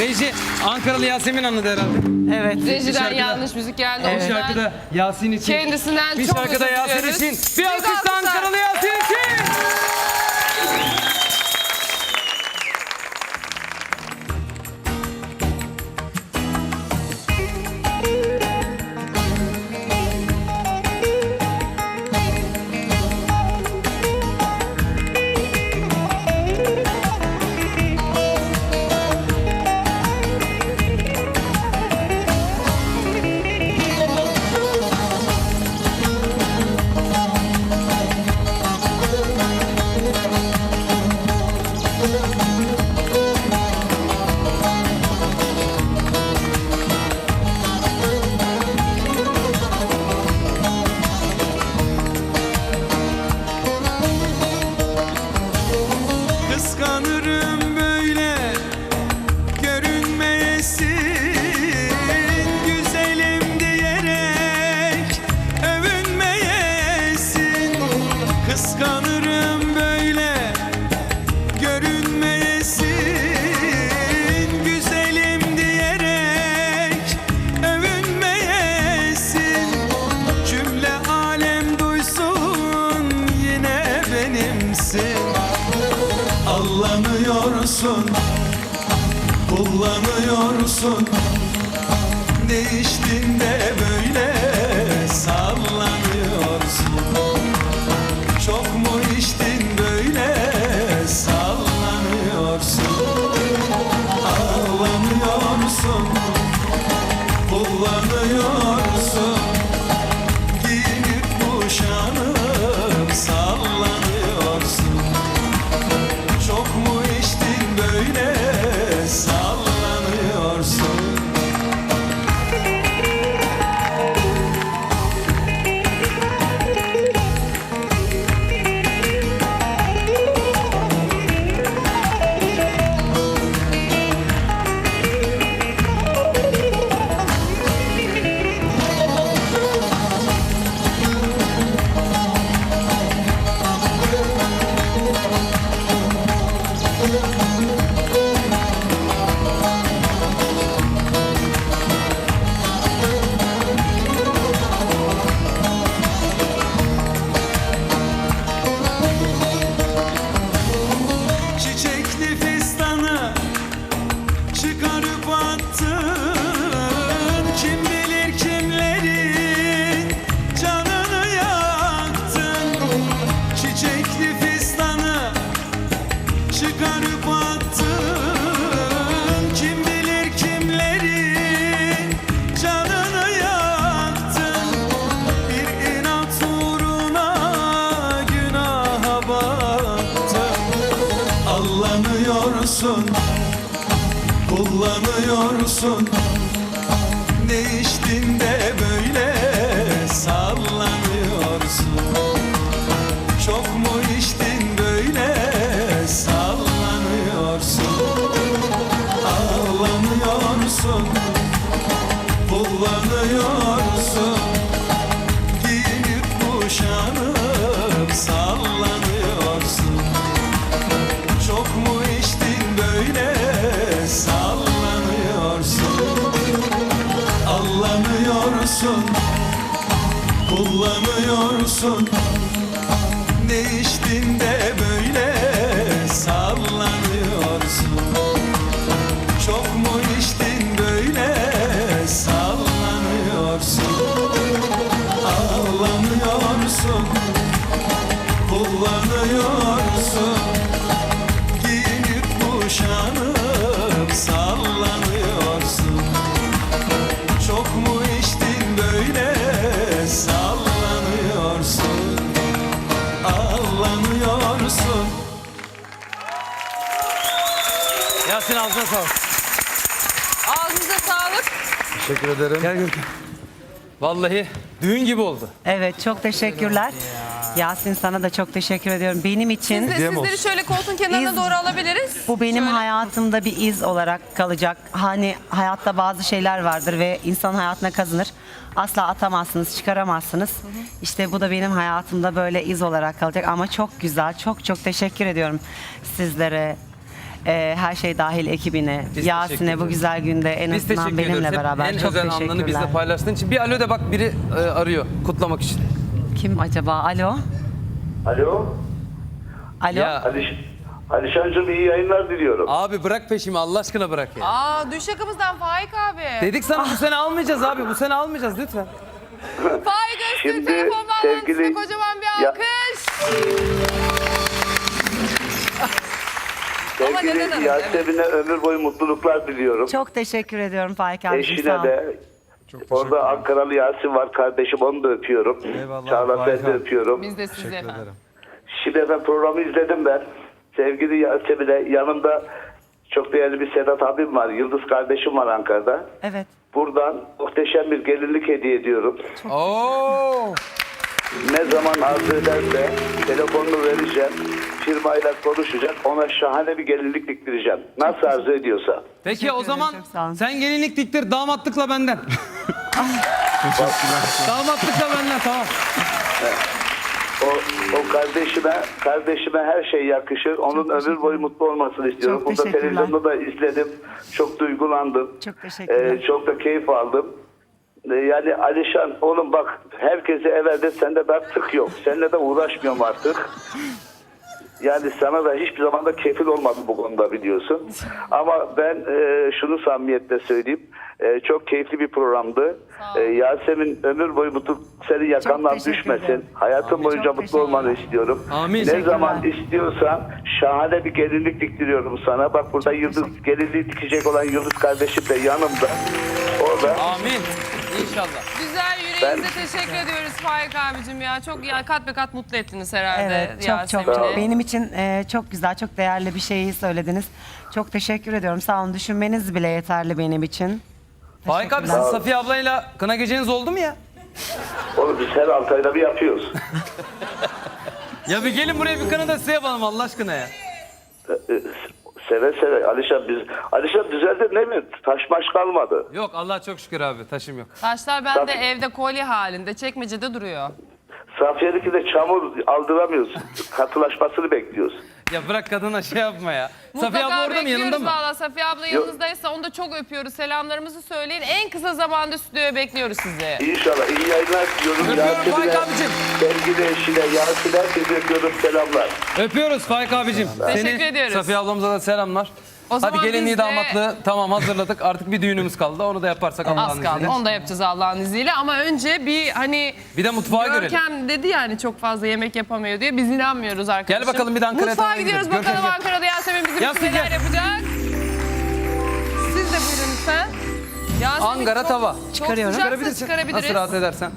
Reji Ankaralı Yasemin anladı herhalde. Evet. Rejiden şarkıda- yanlış müzik geldi. O Bir yüzden şarkıda Yasin için. kendisinden Bir çok şarkıda özür Yasin diliyoruz. için. Bir alkış da. Ankaralı Yasin için. Kullanıyorsun. Ne içtin de böyle çıkarıp attın. Kim bilir canını yaktın. Bir inat uğruna günaha battın Allanıyorsun, kullanıyorsun. Ne de Ağlanıyorsun, kullanıyorsun. Giyinip kuşanıp sallanıyorsun. Çok mu içtin böyle? Sallanıyorsun. Allanıyorsun. Kullanıyorsun. Ne içtin de böyle Yasin ağzına sağlık. Ağzınıza sağlık. Teşekkür ederim. Gel Görkem. Vallahi düğün gibi oldu. Evet çok teşekkürler. Yasin sana da çok teşekkür ediyorum. Benim için Biz de Hediyem sizleri olsun. şöyle koltuğun kenarına İz- doğru alabiliriz. bu benim Şöyle. hayatımda bir iz olarak kalacak. Hani hayatta bazı şeyler vardır ve insan hayatına kazınır. Asla atamazsınız, çıkaramazsınız. İşte bu da benim hayatımda böyle iz olarak kalacak ama çok güzel. Çok çok teşekkür ediyorum sizlere. E, her şey dahil ekibine, teşekkür Yasin'e bu güzel günde en Biz azından ediyoruz. benimle Hep beraber. en Çok özel anlarını bizle teşekkürler. paylaştığın için. Bir alo de bak biri e, arıyor kutlamak için. Kim acaba? Alo? Alo. Alo? Ya Aliş Alişancığım iyi yayınlar diliyorum. abi bırak peşimi Allah aşkına bırak ya. Aa düş yakamızdan Faik abi. Dedik sana bu sene almayacağız abi. Bu sene almayacağız lütfen. Faik Öztürk Şimdi telefon bağlantısına sevgili- kocaman bir Ya- alkış. Ama neden Sevgili? Yasemin'e ömür boyu mutluluklar diliyorum. Çok teşekkür ediyorum Faik abicim. Eşine ol. de orada Ankaralı Yasin var kardeşim onu da öpüyorum. Eyvallah, Çağla ben de harika. öpüyorum. Biz de sizi efendim. Şimdi ben programı izledim ben. Sevgili Yasemin'e yanımda çok değerli bir Sedat abim var. Yıldız kardeşim var Ankara'da. Evet. Buradan muhteşem bir gelinlik hediye ediyorum. Oo. Ne zaman arzu ederse telefonunu vereceğim. Firmayla konuşacak. Ona şahane bir gelinlik diktireceğim. Nasıl arzu ediyorsa. Peki o zaman çok sağ olun. sen gelinlik diktir damatlıkla benden. damatlıkla benden tamam. O, o kardeşime, kardeşime her şey yakışır. Onun ömür boyu mutlu olmasını istiyorum. Çok Burada teşekkürler. televizyonda da izledim. Çok duygulandım. Çok teşekkürler. Ee, çok da keyif aldım. Yani Alişan oğlum bak herkese evvelde sende de artık yok. Seninle de uğraşmıyorum artık. Yani sana da hiçbir zaman da kefil olmadım bu konuda biliyorsun. Ama ben e, şunu samimiyetle söyleyeyim. E, çok keyifli bir programdı. E, Yasemin ömür boyu mutlu senin yakandan düşmesin. Hayatın boyunca Çok mutlu olmanı istiyorum. Amin. Ne zaman istiyorsan şahane bir gelinlik diktiriyorum sana. Bak burada Yıldız gelinliği dikecek olan Yıldız kardeşim de yanımda. Orada Amin. İnşallah. Güzel yüreğinize teşekkür ediyoruz Faik abicim ya. Çok ya kat be kat mutlu ettiniz herhalde Evet çok çok Yasemin'i. çok. Benim için e, çok güzel, çok değerli bir şeyi söylediniz. Çok teşekkür ediyorum. Sağ olun. Düşünmeniz bile yeterli benim için. Faik abi siz Safiye ablayla kına geceniz oldu mu ya? onu biz her altı ayda bir yapıyoruz. Ya bir gelin buraya bir kına da size yapalım Allah aşkına ya. Ee, Seve seve Alişan biz Alişan düzeldi değil mi? Taş maş kalmadı. Yok Allah çok şükür abi taşım yok. Taşlar bende Tabii. evde kolye halinde çekmecede duruyor. Safiye'deki de çamur aldıramıyoruz. Katılaşmasını bekliyoruz. Ya bırak kadına şey yapma ya. Safiye abla orada mı yanında mı? valla. Safiye abla yanınızdaysa onu da çok öpüyoruz. Selamlarımızı söyleyin. En kısa zamanda stüdyoya bekliyoruz sizi. İnşallah iyi yayınlar diliyorum. Öpüyorum Yasin'e, Faik abicim. Sevgili eşine, Yasin'e herkese öpüyorum. Selamlar. Öpüyoruz Faik abicim. Teşekkür ediyoruz. Safiye ablamıza da selamlar. O Hadi zaman gelinliği biz de- damatlığı tamam hazırladık. Artık bir düğünümüz kaldı. Onu da yaparsak Allah'ın Az kaldı. izniyle. Onu da yapacağız Allah'ın izniyle. Ama önce bir hani... Bir de mutfağı görelim. Görkem dedi yani çok fazla yemek yapamıyor diye. Biz inanmıyoruz arkadaşım. Gel bakalım bir de Ankara'ya Mutfağa gidiyoruz gidelim. bakalım Görkem gel. Ankara'da Yasemin bizim için neler gel. yapacak. Siz de buyurun lütfen. Yasemin Ankara çok- tava. Çok Çıkarıyorum. sıcaksa Çıkarabilirsin. çıkarabiliriz. Nasıl rahat edersen.